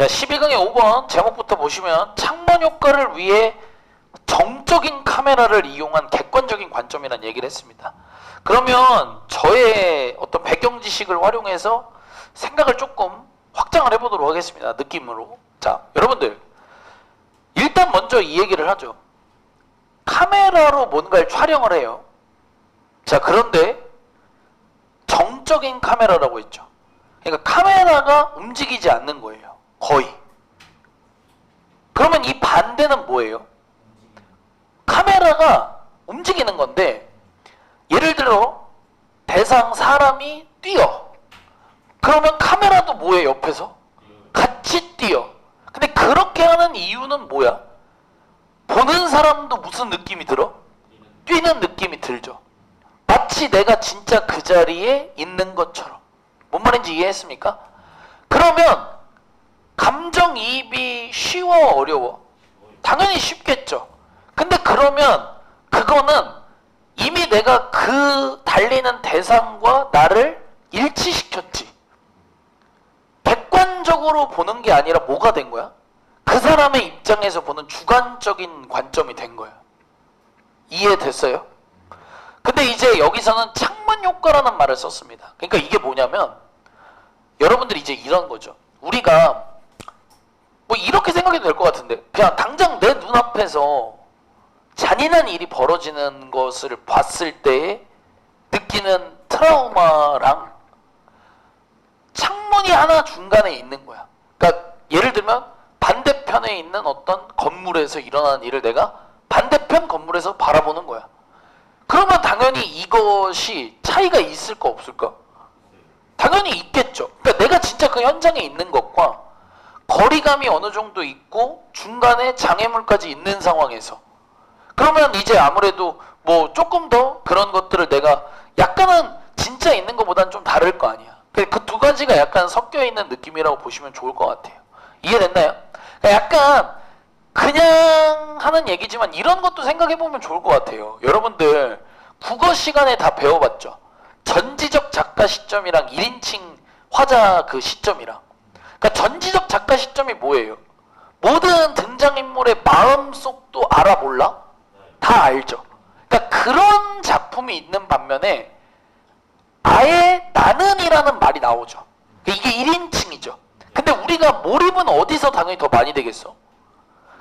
자, 12강의 5번 제목부터 보시면 창문 효과를 위해 정적인 카메라를 이용한 객관적인 관점이라는 얘기를 했습니다. 그러면 저의 어떤 배경 지식을 활용해서 생각을 조금 확장을 해보도록 하겠습니다. 느낌으로. 자, 여러분들. 일단 먼저 이 얘기를 하죠. 카메라로 뭔가를 촬영을 해요. 자, 그런데 정적인 카메라라고 했죠. 그러니까 카메라가 움직이지 않는 거예요. 거의. 그러면 이 반대는 뭐예요? 카메라가 움직이는 건데 예를 들어 대상 사람이 뛰어. 그러면 카메라도 뭐해 옆에서? 같이 뛰어. 근데 그렇게 하는 이유는 뭐야? 보는 사람도 무슨 느낌이 들어? 뛰는 느낌이 들죠. 마치 내가 진짜 그 자리에 있는 것처럼. 뭔 말인지 이해했습니까? 그러면 감정이입이 쉬워 어려워? 당연히 쉽겠죠. 근데 그러면 그거는 이미 내가 그 달리는 대상과 나를 일치시켰지. 객관적으로 보는 게 아니라 뭐가 된 거야? 그 사람의 입장에서 보는 주관적인 관점이 된 거야. 이해됐어요? 근데 이제 여기서는 창문 효과라는 말을 썼습니다. 그러니까 이게 뭐냐면 여러분들이 이제 이런 거죠. 우리가 뭐 이렇게 생각해도 될 것 같은데 그냥 당장 내 눈앞에서 잔인한 일이 벌어지는 것을 봤을 때 느끼는 트라우마랑 창문이 하나 중간에 있는 거야. 그러니까 예를 들면 반대편에 있는 어떤 건물에서 일어나는 일을 내가 반대편 건물에서 바라보는 거야. 그러면 당연히 이것이 차이가 있을까 없을까? 당연히 있겠죠. 그러니까 내가 진짜 그 현장에 있는 것과 거리감이 어느 정도 있고 중간에 장애물까지 있는 상황에서 그러면 이제 아무래도 뭐 조금 더 그런 것들을 내가 약간은 진짜 있는 것보다는 좀 다를 거 아니야. 그 두 가지가 약간 섞여 있는 느낌이라고 보시면 좋을 것 같아요. 이해됐나요? 그러니까 약간 그냥 하는 얘기지만 이런 것도 생각해 보면 좋을 것 같아요. 여러분들 국어 시간에 다 배워봤죠. 전지적 작가 시점이랑 1인칭 화자 그 시점이랑. 그러니까 전지적 작가 시점이 뭐예요? 모든 등장인물의 마음속도 알아 몰라? 다 알죠. 그러니까 그런 작품이 있는 반면에 아예 나는이라는 말이 나오죠. 그러니까 이게 1인칭이죠. 근데 우리가 몰입은 어디서 당연히 더 많이 되겠어?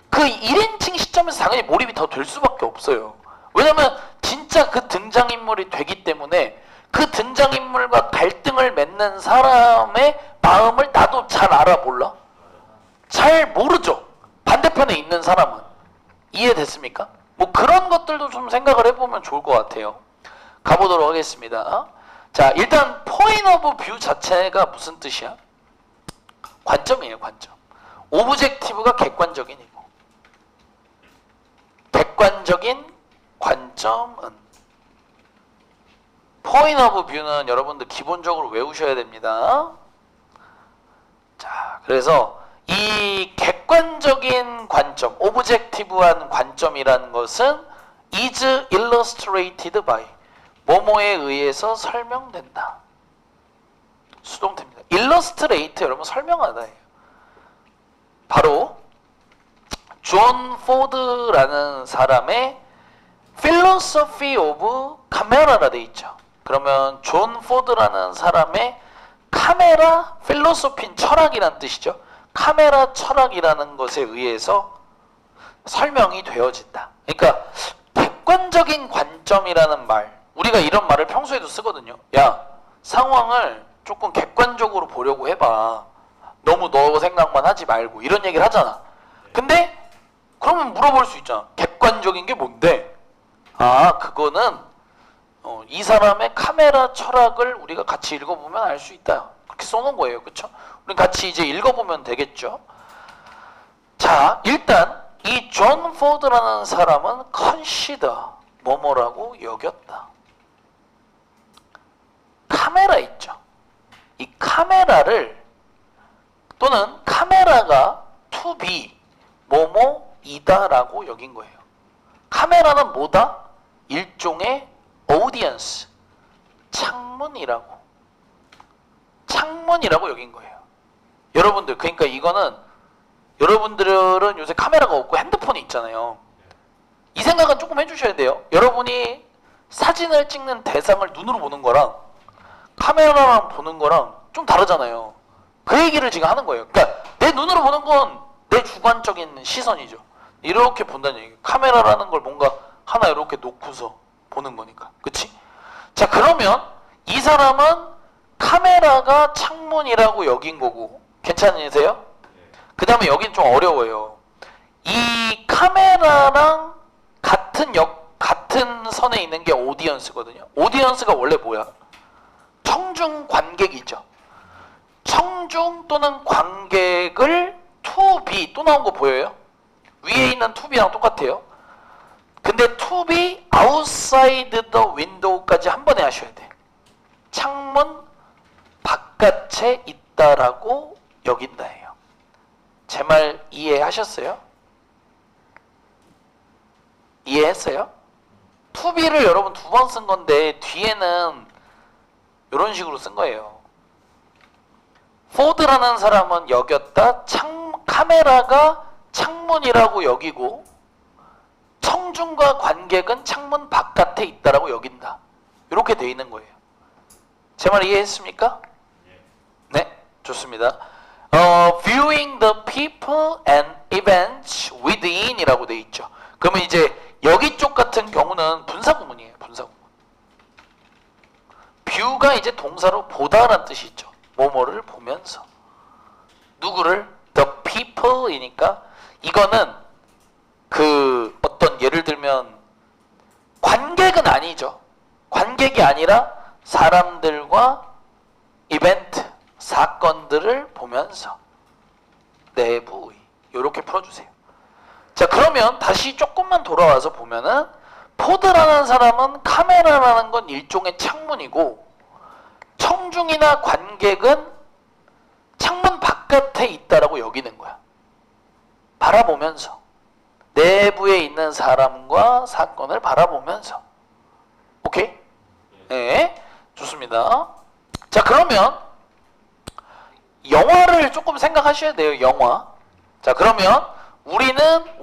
그 1인칭 시점에서 당연히 몰입이 더 될 수밖에 없어요. 왜냐면 진짜 그 등장인물이 되기 때문에 그 등장인물과 갈등을 맺는 사람의 마음을 나도 잘 알아 몰라? 잘 모르죠. 반대편에 있는 사람은. 이해됐습니까? 뭐 그런 것들도 좀 생각을 해보면 좋을 것 같아요. 가보도록 하겠습니다. 자, 일단 포인 오브 뷰 자체가 무슨 뜻이야? 관점이에요, 관점. 오브젝티브가 객관적인 이고 객관적인 관점은 포인 오브 뷰는 여러분들 기본적으로 외우셔야 됩니다. 자, 그래서 이 객관적인 관점, 오브젝티브한 관점이라는 것은 is illustrated by 뭐뭐에 의해서 설명된다. 수동태입니다. illustrate 여러분 설명하다예요. 바로 존 포드라는 사람의 philosophy of camera라 돼 있죠. 그러면 존 포드라는 사람의 카메라 필로소피는 철학이란 뜻이죠. 카메라 철학이라는 것에 의해서 설명이 되어진다. 그러니까 객관적인 관점이라는 말 우리가 이런 말을 평소에도 쓰거든요. 야 상황을 조금 객관적으로 보려고 해봐. 너무 너 생각만 하지 말고 이런 얘기를 하잖아. 근데 그러면 물어볼 수 있잖아. 객관적인 게 뭔데? 아 그거는 어, 이 사람의 카메라 철학을 우리가 같이 읽어보면 알 수 있다. 그렇게 써놓은 거예요. 그렇죠? 우리 같이 이제 읽어보면 되겠죠? 자, 일단 이 존 포드라는 사람은 컨시더 뭐뭐라고 여겼다. 카메라 있죠. 이 카메라를 또는 카메라가 to be 뭐뭐이다라고 여긴 거예요. 카메라는 뭐다? 일종의 audience 창문이라고 창문이라고 여긴 거예요. 여러분들 그러니까 이거는 여러분들은 요새 카메라가 없고 핸드폰이 있잖아요. 이 생각은 조금 해주셔야 돼요. 여러분이 사진을 찍는 대상을 눈으로 보는 거랑 카메라랑 보는 거랑 좀 다르잖아요. 그 얘기를 지금 하는 거예요. 그러니까 내 눈으로 보는 건 내 주관적인 시선이죠. 이렇게 본다는 얘기. 카메라라는 걸 뭔가 하나 이렇게 놓고서 보는 거니까. 그치? 자, 그러면 이 사람은 카메라가 창문이라고 여긴 거고. 괜찮으세요? 그 다음에 여긴 좀 어려워요. 이 카메라랑 같은 역, 같은 선에 있는 게 오디언스거든요. 오디언스가 원래 뭐야? 청중 관객이죠. 청중 또는 관객을 to be 또 나온 거 보여요? 위에 있는 to be랑 똑같아요. 근데 to be outside the window까지 한 번에 하셔야 돼. 창문 바깥에 있다라고 여긴다예요. 제 말 이해하셨어요? 이해했어요? to be를 여러분 두 번 쓴 건데 뒤에는 이런 식으로 쓴 거예요. 포드라는 사람은 여겼다. 창, 카메라가 창문이라고 여기고 청중과 관객은 창문 바깥에 있다라고 여긴다. 이렇게 돼 있는 거예요. 제 말 이해했습니까? 네, 좋습니다. 어, viewing the people and events within이라고 돼 있죠. 그러면 이제 여기 쪽 같은 경우는 분사구문이에요. 분사구문. view가 이제 동사로 보다라는 뜻이 있죠. 뭐뭐를 보면서 누구를 the people이니까 이거는 그 어떤 예를 들면 관객은 아니죠. 관객이 아니라 사람들과 이벤트 사건들을 보면서 내부의 이렇게 풀어주세요. 자 그러면 다시 조금만 돌아와서 보면은 포드라는 사람은 카메라라는 건 일종의 창문이고 청중이나 관객은 창문 바깥에 있다라고 여기는 거야. 바라보면서 내부에 있는 사람과 사건을 바라보면서 오케이? 네, 좋습니다. 자 그러면 영화를 조금 생각하셔야 돼요. 영화. 자 그러면 우리는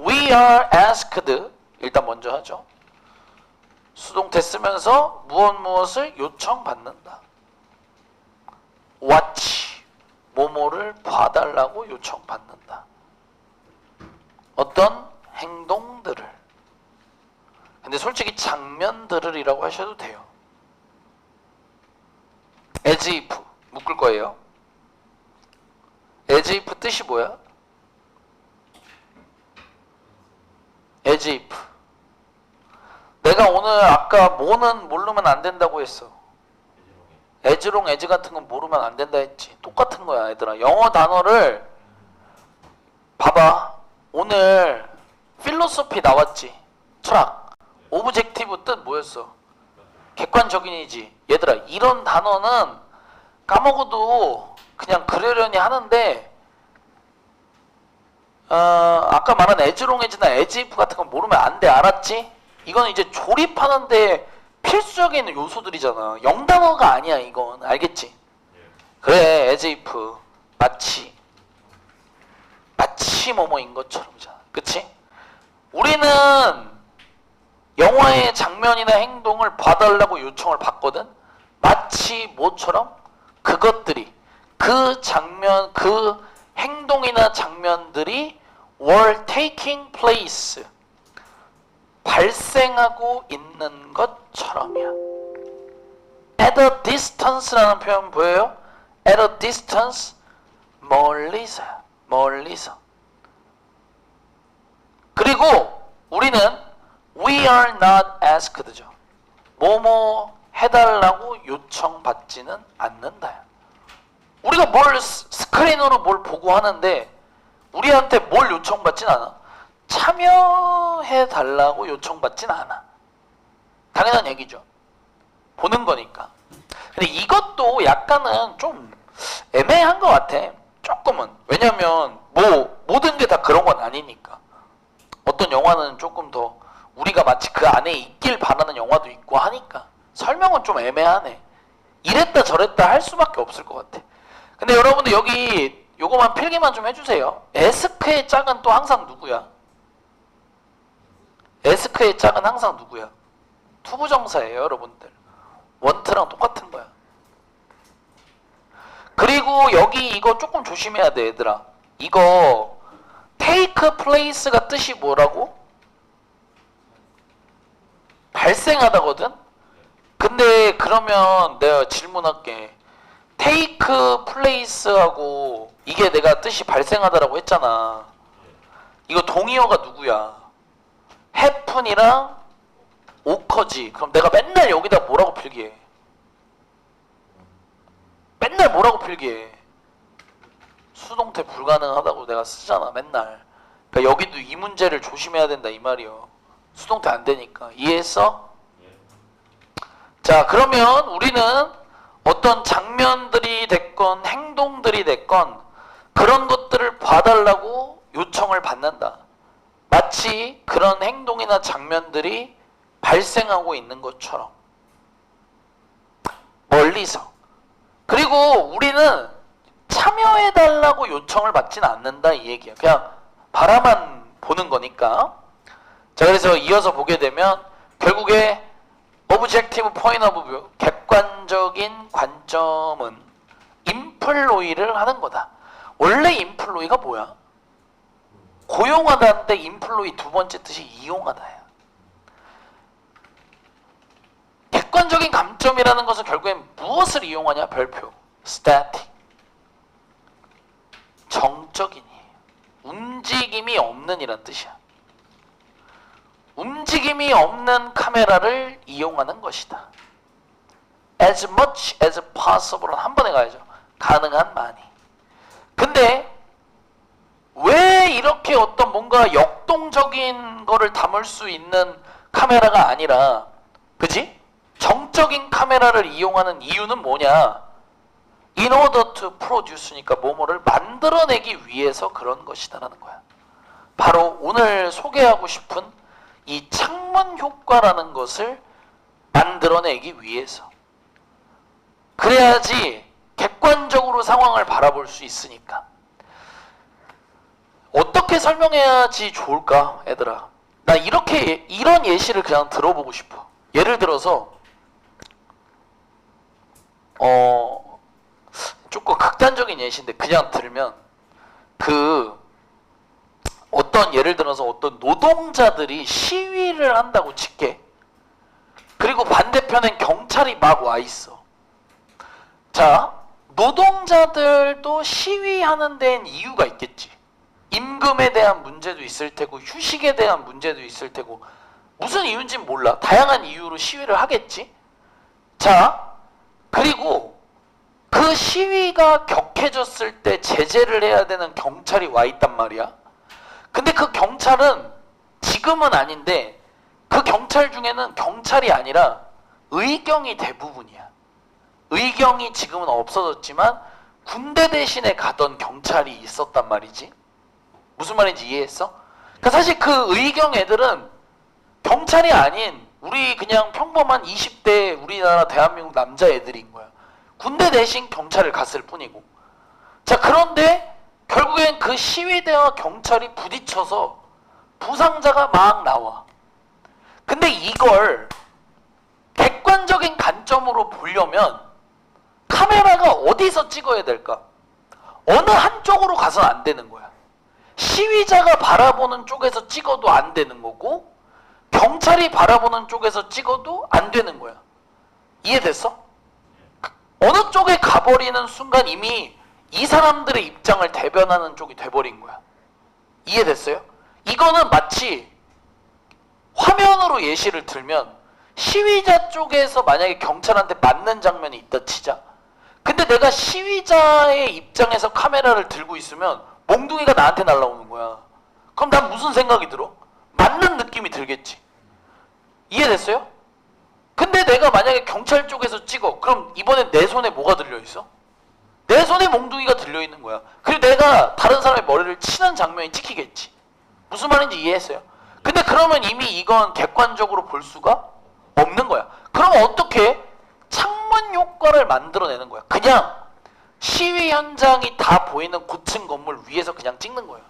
we are asked 일단 먼저 하죠. 수동태 쓰면서 무엇 무엇을 요청받는다. watch 뭐뭐를 봐달라고 요청받는다. 어떤 행동들을 근데 솔직히 장면들을이라고 하셔도 돼요. as if 묶을 거예요. as if 뜻이 뭐야? as if 내가 오늘 아까 뭐는 모르면 안 된다고 했어. 에즈롱 에즈 같은 건 모르면 안 된다 했지. 똑같은 거야, 얘들아. 영어 단어를 봐봐. 오늘 필로소피 나왔지. 철학. 오브젝티브 뜻 뭐였어? 객관적인이지. 얘들아, 이런 단어는 까먹어도 그냥 그러려니 하는데 어, 아까 말한 에즈롱 에즈나 에즈이프 같은 건 모르면 안 돼. 알았지? 이건 이제 조립하는데 필수적인 요소들이잖아. 영단어가 아니야, 이건. 알겠지? 그래, 에즈이프. 마치. 마치 뭐뭐인 것처럼이잖아. 그치? 우리는 영화의 장면이나 행동을 봐달라고 요청을 받거든? 마치 뭐처럼? 그것들이, 그 장면, 그 행동이나 장면들이 were taking place. 발생하고 있는 것처럼이야. At a distance라는 표현 보여요? At a distance, 멀리서, 멀리서. 그리고 우리는 we are not asked죠. 뭐뭐 해달라고 요청받지는 않는다. 우리가 뭘 스- 스크린으로 뭘 보고 하는데 우리한테 뭘 요청받진 않아. 참여해 달라고 요청받진 않아. 당연한 얘기죠. 보는 거니까. 근데 이것도 약간은 좀 애매한 것 같아. 조금은. 왜냐면 뭐 모든 게 다 그런 건 아니니까. 어떤 영화는 조금 더 우리가 마치 그 안에 있길 바라는 영화도 있고 하니까 설명은 좀 애매하네. 이랬다 저랬다 할 수밖에 없을 것 같아. 근데 여러분들 여기 요거만 필기만 좀 해주세요. 에스크의 짝은 또 항상 누구야? 에스크의 짝은 항상 누구야? 투부정사예요, 여러분들. 원트랑 똑같은 거야. 그리고 여기 이거 조금 조심해야 돼, 얘들아. 이거 take place가 뜻이 뭐라고? 발생하다거든? 근데 그러면 내가 질문할게. take place하고 이게 내가 뜻이 발생하다라고 했잖아. 이거 동의어가 누구야? happen이랑 occur지. 그럼 내가 맨날 여기다 뭐라고 필기해? 맨날 뭐라고 필기해? 수동태 불가능하다고 내가 쓰잖아 맨날. 그러니까 여기도 이 문제를 조심해야 된다 이 말이요. 수동태 안 되니까 이해했어? 자 그러면 우리는 어떤 장면들이 됐건 행동들이 됐건 그런 것들을 봐달라고 요청을 받는다. 마치 그런 행동이나 장면들이 발생하고 있는 것처럼 멀리서 그리고 우리는 참여해달라고 요청을 받지는 않는다 이 얘기야. 그냥 바라만 보는 거니까. 자 그래서 이어서 보게 되면 결국에 objective point of view 객관적인 관점은 인플로이를 하는 거다. 원래 인플로이가 뭐야? 고용하다인데 인플로이 두 번째 뜻이 이용하다야. 객관적인 감점이라는 것은 결국엔 무엇을 이용하냐? 별표. static. 정적인이에요. 움직임이 없는 이란 뜻이야. 움직임이 없는 카메라를 이용하는 것이다. as much as possible 한 번에 가야죠. 가능한 많이. 근데 왜 이렇게 어떤 뭔가 역동적인 거를 담을 수 있는 카메라가 아니라 그지? 정적인 카메라를 이용하는 이유는 뭐냐? In order to produce니까 뭐뭐를 만들어내기 위해서 그런 것이다라는 거야. 바로 오늘 소개하고 싶은 이 창문 효과라는 것을 만들어내기 위해서. 그래야지 객관적으로 상황을 바라볼 수 있으니까. 어떻게 설명해야지 좋을까, 애들아? 나 이렇게 이런 예시를 그냥 들어보고 싶어. 예를 들어서 어 조금 극단적인 예시인데 그냥 들면 그 어떤 예를 들어서 어떤 노동자들이 시위를 한다고 칠게. 그리고 반대편엔 경찰이 막 와 있어. 자, 노동자들도 시위하는 데엔 이유가 있겠지. 임금에 대한 문제도 있을 테고 휴식에 대한 문제도 있을 테고 무슨 이유인지 몰라. 다양한 이유로 시위를 하겠지. 자, 그리고 그 시위가 격해졌을 때 제재를 해야 되는 경찰이 와 있단 말이야. 근데 그 경찰은 지금은 아닌데 그 경찰 중에는 경찰이 아니라 의경이 대부분이야. 의경이 지금은 없어졌지만 군대 대신에 가던 경찰이 있었단 말이지. 무슨 말인지 이해했어? 그러니까 사실 그 의경 애들은 경찰이 아닌 우리 그냥 평범한 20대 우리나라 대한민국 남자 애들인 거야. 군대 대신 경찰을 갔을 뿐이고. 자, 그런데 결국엔 그 시위대와 경찰이 부딪혀서 부상자가 막 나와. 근데 이걸 객관적인 관점으로 보려면 카메라가 어디서 찍어야 될까? 어느 한쪽으로 가서는 안 되는 거야. 시위자가 바라보는 쪽에서 찍어도 안 되는 거고 경찰이 바라보는 쪽에서 찍어도 안 되는 거야. 이해됐어? 어느 쪽에 가버리는 순간 이미 이 사람들의 입장을 대변하는 쪽이 돼버린 거야. 이해됐어요? 이거는 마치 화면으로 예시를 들면 시위자 쪽에서 만약에 경찰한테 맞는 장면이 있다 치자. 근데 내가 시위자의 입장에서 카메라를 들고 있으면 몽둥이가 나한테 날라오는 거야. 그럼 난 무슨 생각이 들어? 맞는 느낌이 들겠지. 이해됐어요? 근데 내가 만약에 경찰 쪽에서 찍어. 그럼 이번엔 내 손에 뭐가 들려 있어? 내 손에 몽둥이가 들려 있는 거야. 그리고 내가 다른 사람의 머리를 치는 장면이 찍히겠지. 무슨 말인지 이해했어요? 근데 그러면 이미 이건 객관적으로 볼 수가 없는 거야. 그럼 어떻게 창문 효과를 만들어내는 거야? 그냥 시위 현장이 다 보이는 고층 건물 위에서 그냥 찍는 거예요.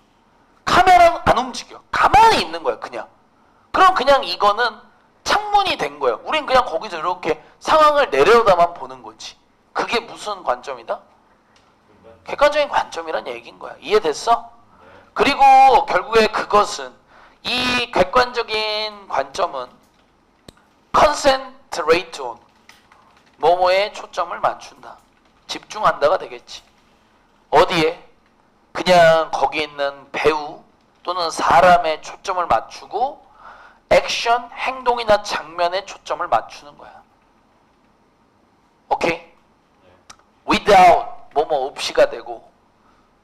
카메라는 안 움직여. 가만히 있는 거야, 그냥. 그럼 그냥 이거는 창문이 된 거예요. 우린 그냥 거기서 이렇게 상황을 내려다만 보는 거지. 그게 무슨 관점이다? 객관적인 관점이란 얘기인 거야. 이해됐어? 그리고 결국에 그것은 이 객관적인 관점은 concentrate on 뭐뭐에 초점을 맞춘다. 집중한다가 되겠지. 어디에? 그냥 거기 있는 배우 또는 사람의 초점을 맞추고 액션, 행동이나 장면에 초점을 맞추는 거야. 오케이? without 뭐뭐 없이가 되고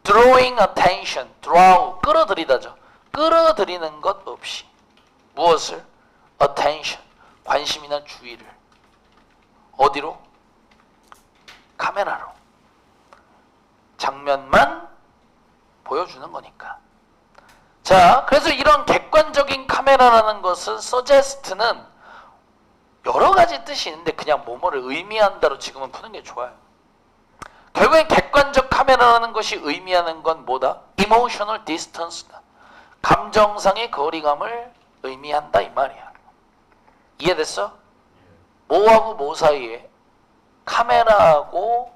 drawing attention, draw 끌어들이다죠. 끌어들이는 것 없이 무엇을? attention 관심이나 주의를 어디로? 카메라로 장면만 보여주는 거니까. 자, 그래서 이런 객관적인 카메라라는 것은 suggest는 여러 가지 뜻이 있는데 그냥 뭐뭐를 의미한다로 지금은 푸는 게 좋아요. 결국엔 객관적 카메라라는 것이 의미하는 건 뭐다? emotional distance다. 감정상의 거리감을 의미한다 이 말이야. 이해됐어? 뭐하고 뭐 사이에 카메라하고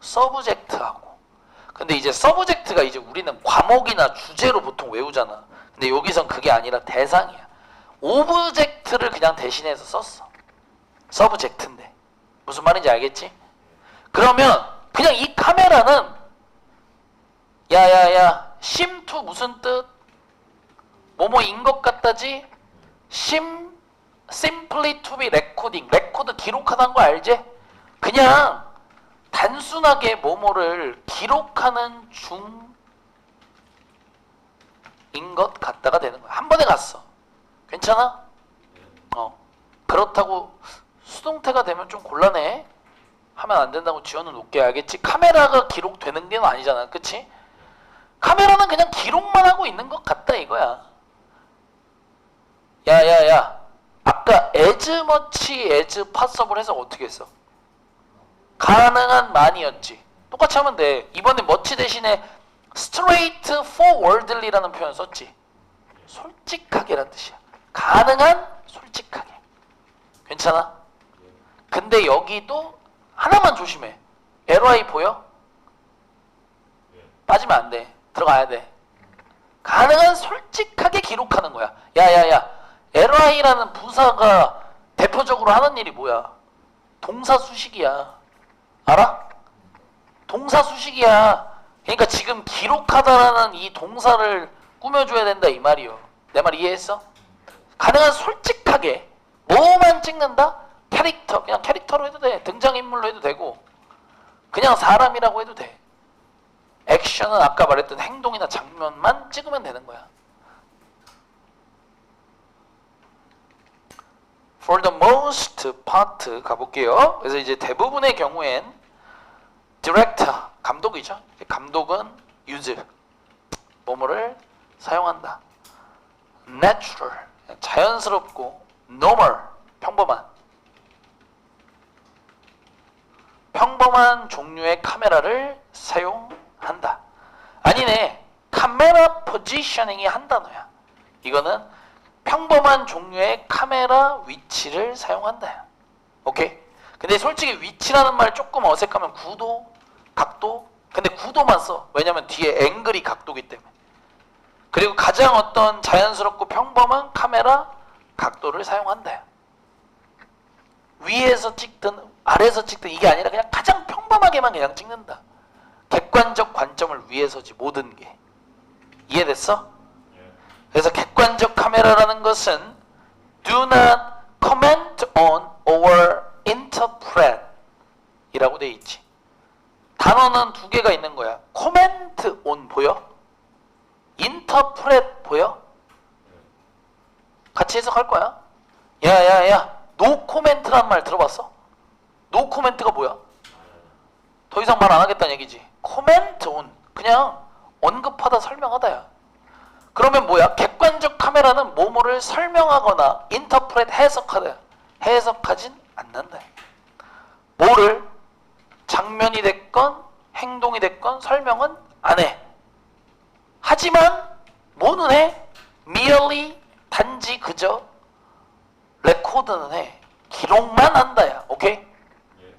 서브젝트하고 근데 이제 서브젝트가 이제 우리는 과목이나 주제로 보통 외우잖아. 근데 여기선 그게 아니라 대상이야. 오브젝트를 그냥 대신해서 썼어. 서브젝트인데. 무슨 말인지 알겠지? 그러면 그냥 이 카메라는 야야야 심투 무슨 뜻? 뭐뭐인 것 같다지? 심 simply to 레코드 기록하다는 거 알지? 그냥 단순하게 뭐뭐를 기록하는 중인 것 같다가 되는 거야. 한 번에 갔어. 괜찮아? 어. 그렇다고 수동태가 되면 좀 곤란해. 하면 안 된다고 지원은 높게 알겠지? 카메라가 기록되는 게 아니잖아. 그치? 카메라는 그냥 기록만 하고 있는 것 같다 이거야. 야야야. 아까 as much as possible 해서 어떻게 했어? 가능한 많이였지. 똑같이 하면 돼. 이번에 much 대신에 straight forwardly라는 표현 썼지. 솔직하게란 뜻이야. 가능한 솔직하게. 괜찮아? 근데 여기도 하나만 조심해. LY 보여? 빠지면 안 돼. 들어가야 돼. 가능한 솔직하게 기록하는 거야. 야야야. LY라는 부사가 대표적으로 하는 일이 뭐야? 동사 수식이야. 알아? 동사 수식이야. 그러니까 지금 기록하다라는 이 동사를 꾸며줘야 된다 이 말이요. 내 말 이해했어? 가능한 솔직하게 뭐만 찍는다? 캐릭터 그냥 캐릭터로 해도 돼. 등장인물로 해도 되고 그냥 사람이라고 해도 돼. 액션은 아까 말했던 행동이나 장면만 찍으면 되는 거야. For the most part 가볼게요. 그래서 이제 대부분의 경우엔 디렉터 감독이죠. 감독은 use 뭐뭐를 사용한다. natural 자연스럽고 normal 평범한 평범한 종류의 카메라를 사용한다. 아니네. 카메라 포지셔닝이 한 단어야. 이거는 평범한 종류의 카메라 위치를 사용한다. 오케이? 근데 솔직히 위치라는 말 조금 어색하면 구도, 각도. 근데 구도만 써. 왜냐면 뒤에 앵글이 각도기 때문에. 그리고 가장 어떤 자연스럽고 평범한 카메라 각도를 사용한다. 위에서 찍든 아래에서 찍든 이게 아니라 그냥 가장 평범하게만 그냥 찍는다. 객관적 관점을 위해서지 모든 게. 이해됐어? 그래서 객관적 카메라라는 것은 do not comment on or interpret 이라고 돼 있지. 단어는 두 개가 있는 거야. comment on 보여? interpret 보여? 같이 해석할 거야. 야야야, no comment란 말 들어봤어? no comment가 뭐야? 더 이상 말 안 하겠다는 얘기지. comment on 그냥 언급하다 설명하다야. 그러면 뭐야? 객관적 카메라는 뭐뭐를 설명하거나 interpret 해석하다. 해석하진 않는다. 뭐를 장면이 됐건 행동이 됐건 설명은 안 해. 하지만 뭐는 해? merely 단지 그저 레코드는 해. 기록만 한다야. 오케이? 예.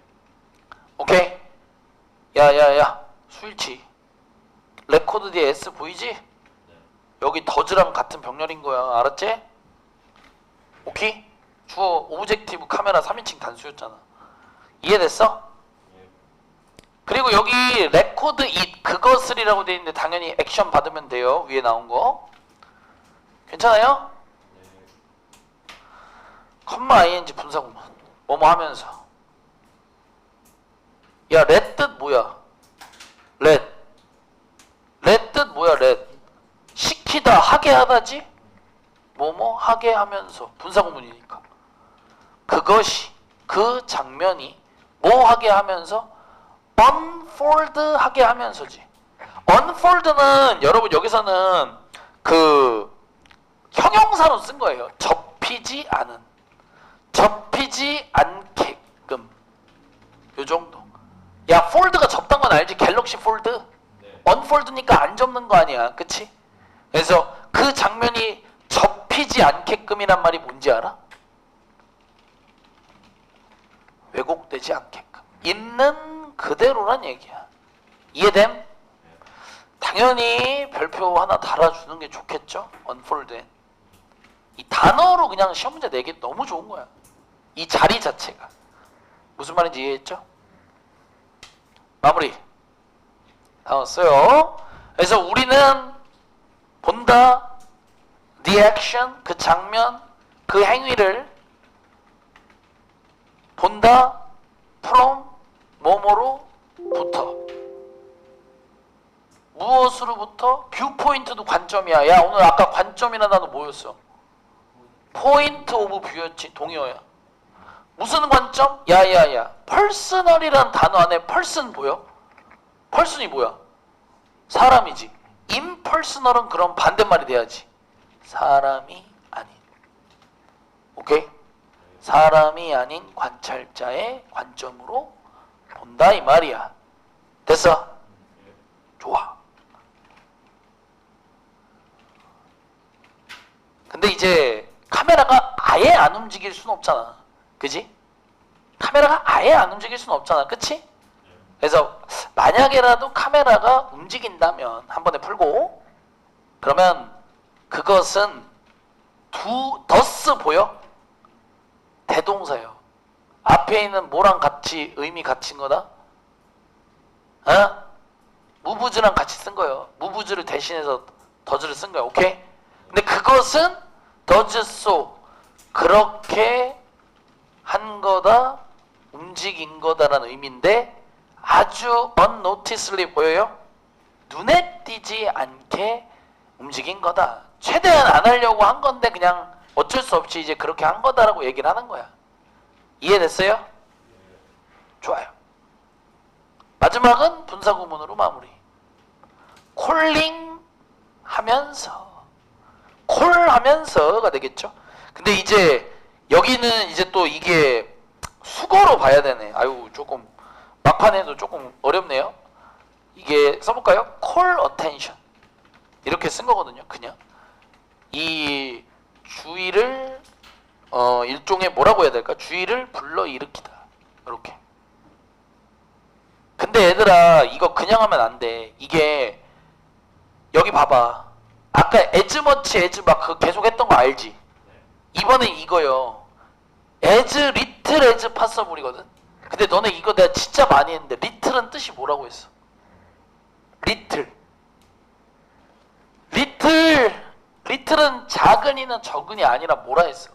오케이? 야야야 스위치 레코드 뒤에 S 보이지? 네. 여기 더즈랑 같은 병렬인 거야. 알았지? 오케이? 주어 오브젝티브 카메라 3인칭 단수였잖아. 이해됐어? 예. 그리고 여기 레코드 잇 그것을이라고 돼 있는데 당연히 액션 받으면 돼요. 위에 나온 거. 괜찮아요? 네. 컴마 ing 분사구문. 뭐뭐 하면서. 야, 렛 뜻 뭐야? 렛. 렛 뜻 뭐야, 렛? 시키다, 하게 하다지? 뭐뭐 하게 하면서. 분사구문이니까. 그것이, 그 장면이 뭐 하게 하면서? Unfold 하게 하면서지. unfold는 여러분 여기서는 그 형용사로 쓴 거예요. 접히지 않은. 접히지 않게끔. 요 정도. 야, 폴드가 접단 건 알지? 갤럭시 폴드. 네. 언폴드니까 안 접는 거 아니야. 그치? 그래서 그 장면이 접히지 않게끔이란 말이 뭔지 알아? 왜곡되지 않게끔. 있는 그대로란 얘기야. 이해됨? 당연히 별표 하나 달아주는 게 좋겠죠? 언폴드에. 이 단어로 그냥 시험 문제 내기 너무 좋은 거야. 이 자리 자체가. 무슨 말인지 이해했죠? 마무리. 다 왔어요. 그래서 우리는 본다, the action, 그 장면, 그 행위를 본다, from, 뭐뭐로부터. 무엇으로부터? 뷰 포인트도 관점이야. 야 오늘 아까 관점이라는 단어 뭐였어? 포인트 오브 뷰였지 동의어야. 무슨 관점? 야야야. 퍼스널이란 단어 안에 펄슨 보여? 펄슨이 뭐야? 사람이지. 임퍼스널은 그럼 반대말이 돼야지. 사람이 아닌. 오케이? 사람이 아닌 관찰자의 관점으로 본다 이 말이야. 됐어? 좋아. 근데 이제 카메라가 아예 안 움직일 수는 없잖아. 그지? 카메라가 아예 안 움직일 수는 없잖아. 그치? 그래서 만약에라도 카메라가 움직인다면 한 번에 풀고 그러면 그것은 두 더스 보여? 대동사요. 앞에 있는 뭐랑 같이 의미 같이인 거다? 어? 무브즈랑 같이 쓴 거예요. 무브즈를 대신해서 더즈를 쓴 거야. 오케이? 근데 그것은 더즈 소 그렇게 한 거다 움직인 거다라는 의미인데 아주 unnoticedly 보여요? 눈에 띄지 않게 움직인 거다. 최대한 안 하려고 한 건데 그냥 어쩔 수 없이 이제 그렇게 한 거다라고 얘기를 하는 거야. 이해됐어요? 좋아요. 마지막은 분사구문으로 마무리. 콜링 하면서 콜 하면서가 되겠죠. 근데 이제 여기는 이제 또 이게 수거로 봐야 되네. 아유 조금 막판에도 조금 어렵네요. 이게 써볼까요? call attention 이렇게 쓴 거거든요. 그냥 이 주의를 어 일종의 뭐라고 해야 될까? 주의를 불러 일으키다. 이렇게. 근데 얘들아 이거 그냥 하면 안 돼. 이게 여기 봐봐. 아까 에즈머치 에즈 막 그 계속 했던 거 알지? 이번엔 이거요. 에즈 리틀 에즈 파서블이거든. 근데 너네 이거 내가 진짜 많이 했는데 리틀은 뜻이 뭐라고 했어? 리틀. 리틀. 리틀은 작은이는 적은이 아니라 뭐라 했어?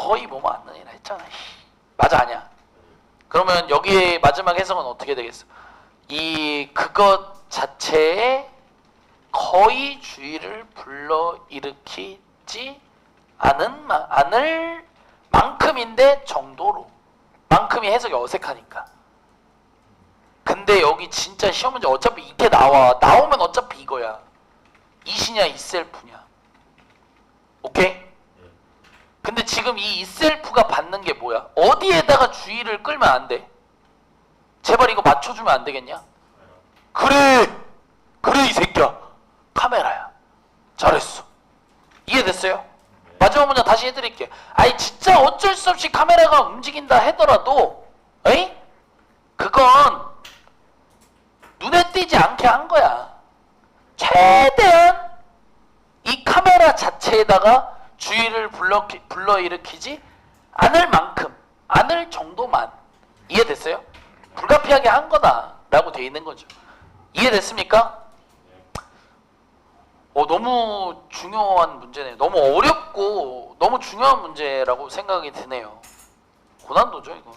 거의 뭐 맞느니라 했잖아. 맞아 아니야? 그러면 여기에 마지막 해석은 어떻게 되겠어? 이 그것 자체에 거의 주의를 불러 일으키지 않은 마- 않을 만큼인데 정도로 만큼이 해석이 어색하니까. 근데 여기 진짜 시험 문제 어차피 이게 나와 나오면 어차피 이거야. 이시냐 이셀프냐. 오케이? 근데 지금 이 이셀프가 받는 게 뭐야? 어디에다가 주의를 끌면 안 돼? 제발 이거 맞춰주면 안 되겠냐? 그래! 그래 이 새끼야! 카메라야. 잘했어. 이해됐어요? 마지막 문장 다시 해드릴게. 아니 진짜 어쩔 수 없이 카메라가 움직인다 하더라도, 에이? 그건 눈에 띄지 않게 한 거야. 최대한 이 카메라 자체에다가 주의를 불러 불러일으키지 않을 만큼, 않을 정도만 이해됐어요? 불가피하게 한 거다 라고 돼 있는 거죠. 이해됐습니까? 어, 너무 중요한 문제네요. 너무 어렵고 너무 중요한 문제라고 생각이 드네요. 고난도죠, 이거.